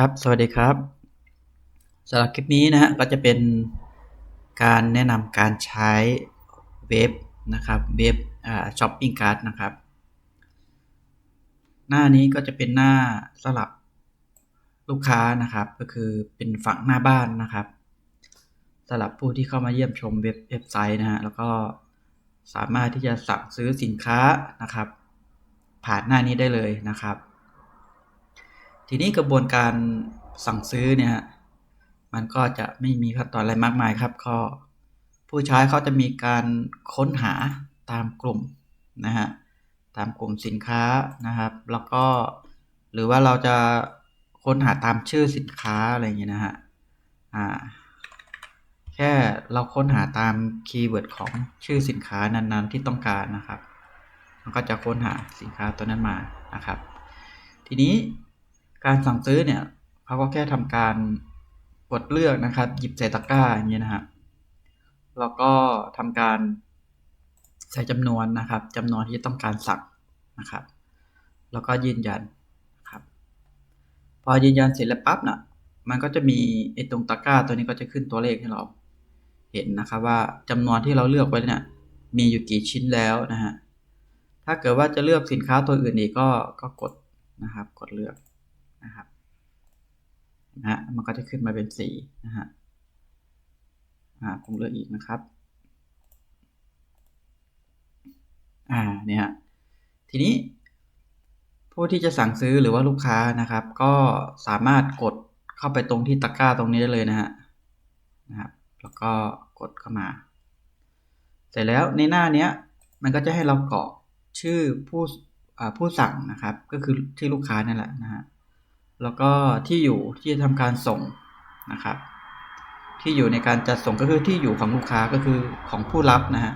ครับ สวัสดีครับสำหรับคลิปนี้นะฮะก็จะเป็นการแนะนำการใช้เว็บนะครับเว็บช้อปปิ้งการ์ดนะครับ หน้านี้ก็จะเป็นหน้าสำหรับลูกค้านะครับ ก็คือเป็นฝั่งหน้าบ้านนะครับสำหรับผู้ที่เข้ามาเยี่ยมชมเว็บเว็บไซต์นะฮะแล้วก็สามารถที่จะสั่งซื้อสินค้านะครับ ผ่านหน้านี้ได้เลยนะครับ ทีนี้กระบวนการสั่งซื้อเนี่ย มันก็จะไม่มีขั้นตอนอะไรมากมายครับ ก็ผู้ใช้เขาจะมีการค้นหาตามกลุ่มนะฮะตามกลุ่มสินค้านะครับ แล้วก็หรือว่าเราจะค้นหาตามชื่อสินค้าอะไรอย่างเงี้ยนะฮะอ่าแค่เราค้นหาตามคีย์เวิร์ดของชื่อสินค้านั้นๆ ที่ต้องการนะครับ มันก็จะค้นหาสินค้าตัวนั้นมานะครับ ทีนี้ การสั่งซื้อเนี่ยเขาก็แค่ทำการกดเลือกนะครับ หยิบใส่ตะกร้าอย่างนี้นะฮะแล้วก็ทำการใส่จำนวนนะครับจำนวนที่ต้องการสั่งนะครับ แล้วก็ยืนยันครับ พอยืนยันเสร็จแล้วปั๊บนะมันก็จะมีไอ้ตรงตะกร้าตัวนี้ก็จะขึ้นตัวเลขให้เราเห็นนะครับว่าจำนวนที่เราเลือกไว้เนี่ยมีอยู่กี่ชิ้นแล้วนะฮะถ้าเกิดว่าจะเลือกสินค้าตัวอื่นอีกก็ก็กดนะครับ กดเลือก นะครับนะฮะมันก็จะขึ้นมาเป็นสีนะฮะอ่าผมเลือกอีกนะครับอ่าเนี่ยทีนี้ผู้ที่จะสั่งซื้อหรือว่าลูกค้านะครับ ก็สามารถกดเข้าไปตรงที่ตะกร้าตรงนี้ได้เลยนะฮะนะครับ แล้วก็กดเข้ามา เสร็จแล้วในหน้านี้มันก็จะให้เราเกาะชื่อผู้ผู้สั่งนะครับ ก็คือที่ลูกค้านั่นแหละนะฮะ แล้วก็ที่อยู่ที่จะทำการส่งนะครับ ที่อยู่ในการจัดส่งก็คือที่อยู่ของลูกค้าก็คือของผู้รับนะฮะ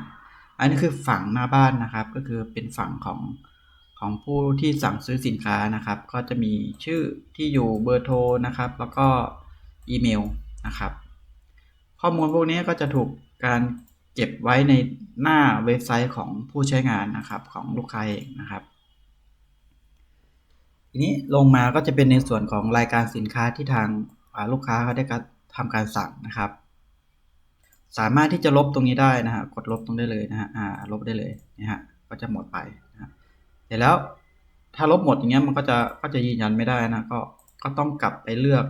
อันนี้คือฝั่งหน้าบ้านนะครับ ก็คือเป็นฝั่งของของผู้ที่สั่งซื้อสินค้านะครับ ก็จะมีชื่อที่อยู่เบอร์โทรนะครับ แล้วก็อีเมลนะครับ ข้อมูลพวกนี้ก็จะถูกการเก็บไว้ในหน้าเว็บไซต์ของผู้ใช้งานนะครับของลูกค้าเองนะครับ นี้ลงมาก็จะเป็นในส่วนของรายการสินค้าที่ทางลูกค้าเขาได้การทำการสั่งนะครับ สามารถที่จะลบตรงนี้ได้นะฮะกดลบตรงได้เลยนะฮะลบได้เลยนะฮะก็จะหมดไปนะเสร็จแล้วถ้าลบหมดอย่างเงี้ยมันก็จะก็จะยืนยันไม่ได้นะก็ก็ต้องกลับไปเลือก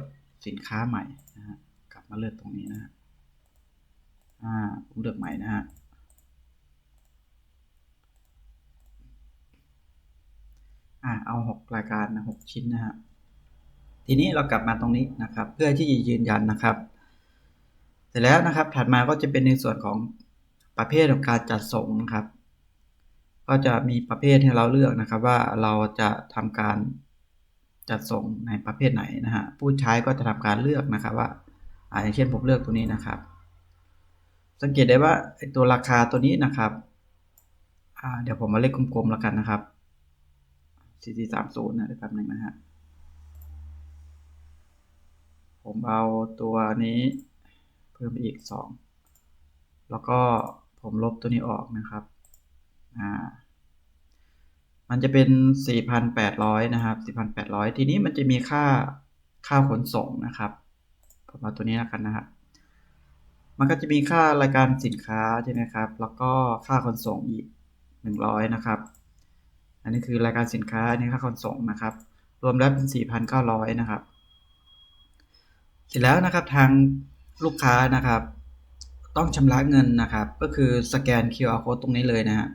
สินค้าใหม่นะฮะกลับมาเลือกตรงนี้นะฮะอ่าผมเลือกใหม่นะฮะ อ่าเอาหกรายการนะหกชิ้นนะฮะทีนี้เรากลับมาตรงนี้นะครับ เพื่อที่จะยืนยันนะครับ เสร็จแล้วนะครับ ถัดมาก็จะเป็นในส่วนของประเภทของการจัดส่งนะครับ ก็จะมีประเภทให้เราเลือกนะครับ ว่าเราจะทำการจัดส่งในประเภทไหนนะฮะผู้ใช้ก็จะทำการเลือกนะครับว่าอย่างเช่นผมเลือกตัวนี้นะครับ สังเกตได้ว่าตัวราคาตัวนี้นะครับเดี๋ยวผมมาเลขกลมๆแล้วกันนะครับ สี่สี่สามศูนย์นะแป๊บหนึ่งนะฮะ ผมเอาตัวนี้เพิ่มไปอีกสองแล้วก็ผมลบตัวนี้ออกนะครับ อ่า มันจะเป็น 4,800 นะครับ 4,800 ทีนี้มันจะมีค่าค่าขนส่งนะครับ ผมเอาตัวนี้แล้วกันนะครับมันก็จะมีค่ารายการสินค้าใช่ไหมครับ แล้วก็ค่าขนส่งอีก 100 นะครับ อันนี้คือรายการสินค้า อันนี้ค่าขนส่งนะครับ รวมแล้วเป็น 4,900 นะครับ เสร็จแล้วนะครับทางลูกค้านะครับ ต้องชำระเงินนะครับ ก็คือสแกน QR code ตรงนี้เลยนะฮะ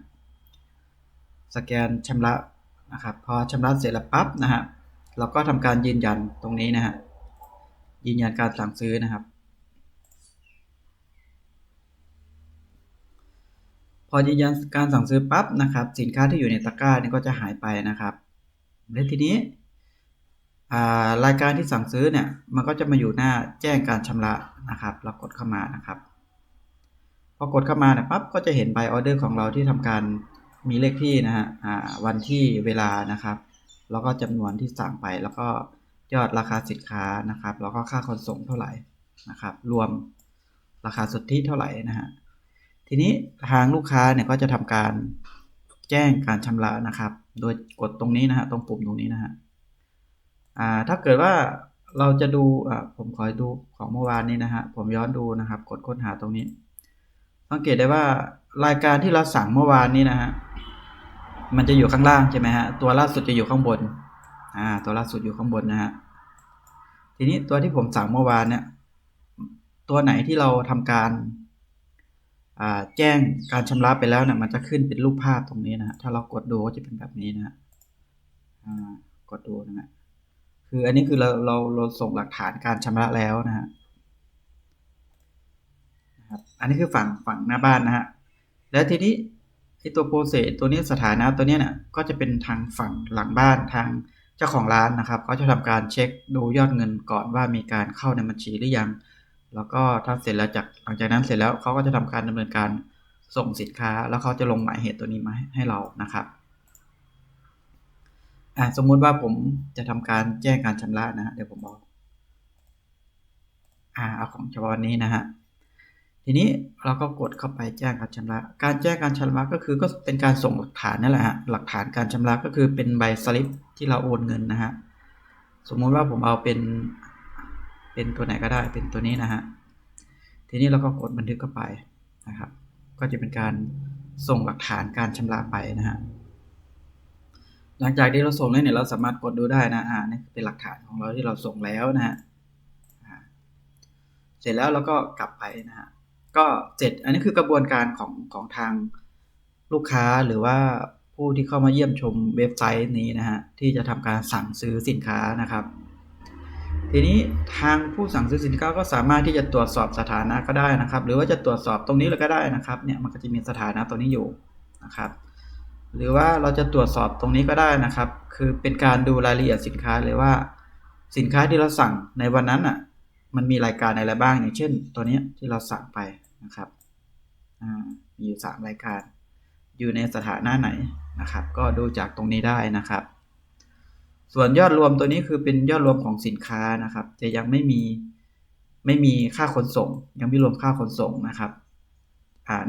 สแกนชำระนะครับ พอชำระเสร็จแล้วปั๊บนะฮะ เราก็ทำการยืนยันตรงนี้นะฮะ ยืนยันการสั่งซื้อนะครับ อยืนยันการสั่งซื้อปั๊บนะครับ สินค้าที่อยู่ในตะกร้านี่ก็จะหายไปนะครับและทีนี้รายการที่สั่งซื้อเนี่ยมันก็จะมาอยู่หน้าแจ้งการชำระนะครับเรากดเข้ามานะครับ พอกดเข้ามาเนี่ยปั๊บก็จะเห็นใบออเดอร์ของเราที่ทำการมีเลขที่นะฮะวันที่เวลานะครับ แล้วก็จำนวนที่สั่งไปแล้วก็ยอดราคาสินค้านะครับ แล้วก็ค่าขนส่งเท่าไหร่นะครับ รวมราคาสุทธิเท่าไหร่นะฮะ ทีนี้ทางลูกค้าเนี่ยก็จะทำการแจ้งการชำระนะครับ โดยกดตรงนี้นะฮะตรงปุ่มตรงนี้นะฮะถ้าเกิดว่าเราจะดูอ่าผมขอดูของเมื่อวานนี้นะฮะผมย้อนดูนะครับ กดค้นหาตรงนี้สังเกตได้ว่ารายการที่เราสั่งเมื่อวานนี้นะฮะมันจะอยู่ข้างล่างใช่ไหมฮะตัวล่าสุดจะอยู่ข้างบนอ่าตัวล่าสุดอยู่ข้างบนนะฮะทีนี้ตัวที่ผมสั่งเมื่อวานเนี่ยตัวไหนที่เราทำการ แจ้งการชำระไปแล้วเนี่ยมันจะขึ้นเป็นรูปภาพตรงนี้นะฮะถ้าเรากดดูก็จะเป็นแบบนี้นะฮะกดดูนะฮะคืออันนี้คือเราเราเราส่งหลักฐานการชำระแล้วนะฮะนะครับอันนี้คือฝั่งฝั่งหน้าบ้านนะฮะแล้วทีนี้ไอตัวโปรเซสตัวนี้สถานะตัวนี้เนี่ยก็จะเป็นทางฝั่งหลังบ้านทางเจ้าของร้านนะครับเขาจะทำการเช็คดูยอดเงินก่อนว่ามีการเข้าในบัญชีหรือยัง แล้วก็ถ้าเสร็จแล้วจากหลังจากนั้นเสร็จแล้วเขาก็จะทำการดำเนินการส่งสินค้า แล้วเขาจะลงหมายเหตุตัวนี้มาให้เรานะครับอ่าสมมุติว่าผมจะทำการแจ้งการชำระนะเดี๋ยวผมบอกอ่าเอาของเฉพาะวันนี้นะฮะทีนี้เราก็กดเข้าไปแจ้งการชำระ การแจ้งการชำระก็คือก็เป็นการส่งหลักฐานนั่นแหละฮะหลักฐานการชำระก็คือเป็นใบสลิปที่เราโอนเงินนะฮะสมมุติว่าผมเอาเป็น เป็นตัวไหนก็ได้เป็นตัวนี้นะฮะทีนี้เราก็กดบันทึกเข้าไปนะครับ ก็จะเป็นการส่งหลักฐานการชำระไปนะฮะหลังจากที่เราส่งแล้วเนี่ยเราสามารถกดดูได้นะอ่านี่เป็นหลักฐานของเราที่เราส่งแล้วนะฮะเสร็จแล้วเราก็กลับไปนะฮะก็เสร็จอันนี้คือกระบวนการของของทางลูกค้าหรือว่าผู้ที่เข้ามาเยี่ยมชมเว็บไซต์นี้นะฮะที่จะทำการสั่งซื้อสินค้านะครับ ทีนี้ทางผู้สั่งซื้อสินค้าก็สามารถที่จะตรวจสอบสถานะก็ได้นะครับ หรือว่าจะตรวจสอบตรงนี้เลยก็ได้นะครับเนี่ยมันก็จะมีสถานะตรงนี้อยู่นะครับ หรือว่าเราจะตรวจสอบตรงนี้ก็ได้นะครับ คือเป็นการดูรายละเอียดสินค้าเลยว่า สินค้าที่เราสั่งในวันนั้นอะมันมีรายการอะไรบ้างอย่างเช่น ตัวนี้ที่เราสั่งไปนะครับมีอยู่ 3 รายการ อยู่ในสถานะไหนนะครับ ก็ดูจากตรงนี้ได้นะครับ ส่วนยอดรวมตัวนี้คือเป็นยอดรวมของสินค้านะครับ จะยังไม่มีไม่มีค่าขนส่ง ยังไม่รวมค่าขนส่งนะครับ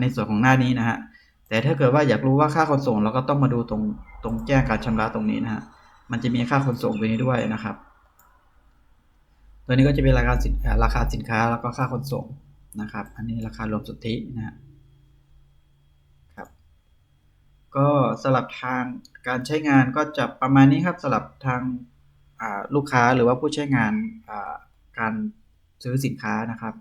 ในส่วนของหน้านี้นะฮะแต่ถ้าเกิดว่าอยากรู้ว่าค่าขนส่ง เราก็ต้องมาดูตรงตรงแจ้งการชำระตรงนี้นะฮะมันจะมีค่าขนส่งตัวนี้ด้วยนะครับ ตัวนี้ก็จะเป็นราคาสินราคาสินค้าแล้วก็ค่าขนส่งนะครับ อันนี้ราคารวมสุทธินะครับ ก็สลับทางการใช้งานก็จะประมาณนี้ครับสลับทางลูกค้าหรือว่าผู้ใช้งานการซื้อสินค้านะครับ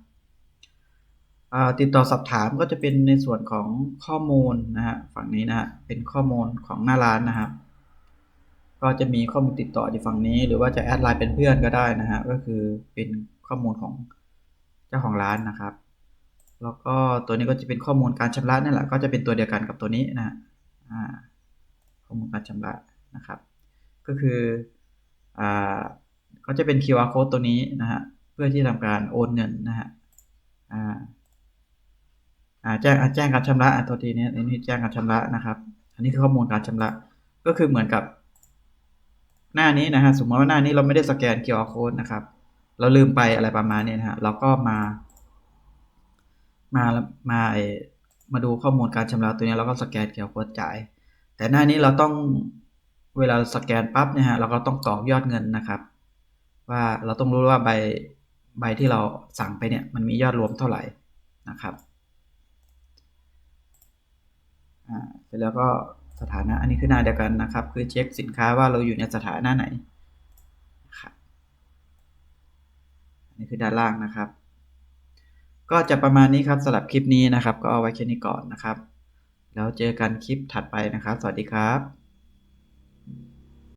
ติดต่อสอบถามก็จะเป็นในส่วนของข้อมูลนะฮะฝั่งนี้นะฮะเป็นข้อมูลของหน้าร้านนะครับก็จะมีข้อมูลติดต่ออยู่ฝั่งนี้ หรือว่าจะแอดไลน์เป็นเพื่อนก็ได้นะฮะก็คือเป็นข้อมูลของเจ้าของร้านนะครับ แล้วก็ตัวนี้ก็จะเป็นข้อมูลการชำระนั่นแหละก็จะเป็นตัวเดียวกันกับตัวนี้นะฮะ ข้อมูลการชำระนะครับ ก็คืออ่าก็จะเป็น QR code ตัวนี้นะฮะเพื่อที่ทำการโอนเงินนะฮะอ่าแจ้งแจ้งการชำระตัวทีนี้นี่แจ้งการชำระนะครับ อันนี้คือข้อมูลการชำระ ก็คือเหมือนกับ หน้านี้นะฮะสมมติว่าหน้านี้เราไม่ได้สแกน QR code นะครับ เราลืมไปอะไรประมาณนี้นะฮะเราก็มา มามามาดูข้อมูลการชำระตัวนี้เราก็สแกน QR code จ่าย แต่หน้านี้เราต้องเวลาสแกนปั๊บเนี่ยฮะเราก็ต้องกรอกยอดเงินนะครับ ว่าเราต้องรู้ว่าใบใบที่เราสั่งไปเนี่ยมันมียอดรวมเท่าไหร่นะครับเสร็จแล้วก็สถานะอันนี้คือหน้าเดียวกันนะครับ คือเช็คสินค้าว่าเราอยู่ในสถานะไหนครับอันนี้คือด้านล่างนะครับ ก็จะประมาณนี้ครับสำหรับคลิปนี้นะครับ ก็เอาไว้แค่นี้ก่อนนะครับ แล้วเจอกันคลิปถัดไปนะครับ สวัสดีครับ